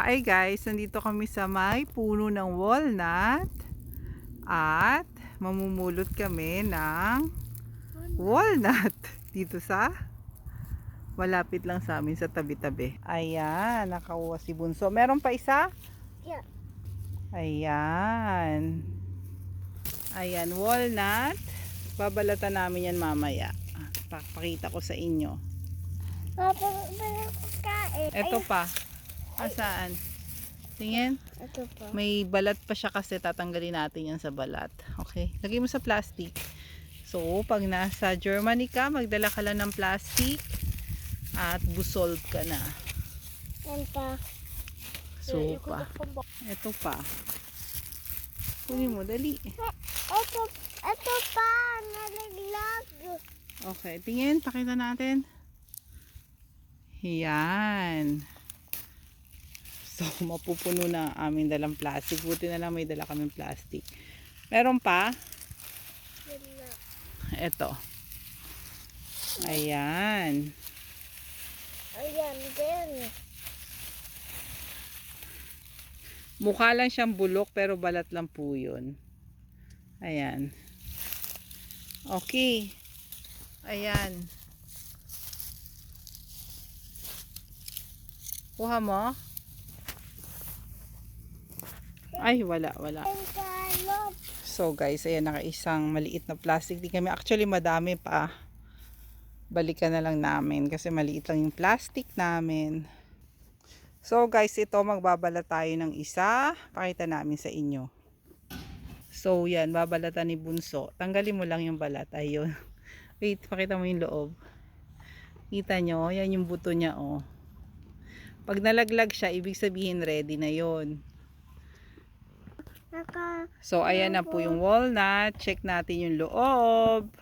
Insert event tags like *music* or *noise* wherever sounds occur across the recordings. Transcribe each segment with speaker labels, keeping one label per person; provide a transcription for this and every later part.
Speaker 1: Hi guys, nandito kami sa may puno ng walnut at mamumulot kami ng walnut *laughs* dito sa malapit lang sa amin sa tabi-tabi. Ayan, nakakuha si Bunso. Meron pa isa?
Speaker 2: Yeah.
Speaker 1: Ayan. Ayan, walnut. Babalatan namin yan mamaya. Pakita ko sa inyo. Ito pa. Asaan? Tingin.
Speaker 2: Ito pa.
Speaker 1: May balat pa siya kasi tatanggalin natin yan sa balat. Okay? Lagay mo sa plastic. So, pag nasa Germany ka, magdala ka lang ng plastic at busol ka na.
Speaker 2: Yan pa.
Speaker 1: So, pa. Ito pa. Kunin mo, dali.
Speaker 2: Ito, ito pa. Nalaglag.
Speaker 1: Okay, tingin. Pakita natin. Yan. So, *laughs* mapupuno na aming dalang plastic. Buti na lang may dala kaming plastic. Meron pa? Ito. Ayan.
Speaker 2: Ayan, din.
Speaker 1: Mukha lang siyang bulok pero balat lang po yun. Ayan. Okay. Ayan. Kuha mo? Ay, wala, wala. So guys, ayan nakaisang maliit na plastic. Di kami actually madami pa. Balikan na lang namin kasi maliit lang yung plastic namin. So guys, ito magbabala tayo ng isa. Pakita namin sa inyo. So yan, babalatan ni Bunso. Tanggalin mo lang yung balat. Ayun. *laughs* Wait, pakita mo yung loob. Kita nyo, yan yung buto niya oh. Pag nalaglag siya, ibig sabihin ready na yon. So, ayan na po yung walnut. Check natin yung loob.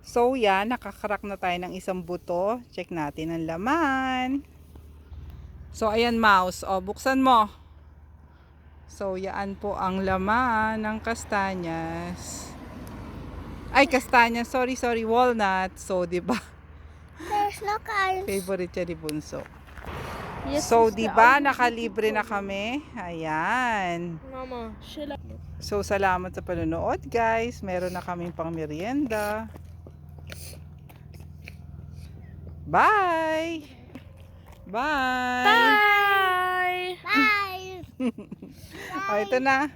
Speaker 1: So, yan. Nakakarak na tayo ng isang buto. Check natin ang laman. So, ayan mouse. O, buksan mo. So, yan po ang laman ng kastanyas. Ay, kastanyas. Sorry, sorry. Walnut. So, di ba?
Speaker 2: there's no cards.
Speaker 1: Favorite siya ni Bunso. So, di ba? Nakalibre na kami. Ayan.
Speaker 2: Mama, shila.
Speaker 1: So, salamat sa panonood guys. Meron na kaming pang merienda. Bye! Bye!
Speaker 2: Bye! *laughs*
Speaker 1: O, ito na.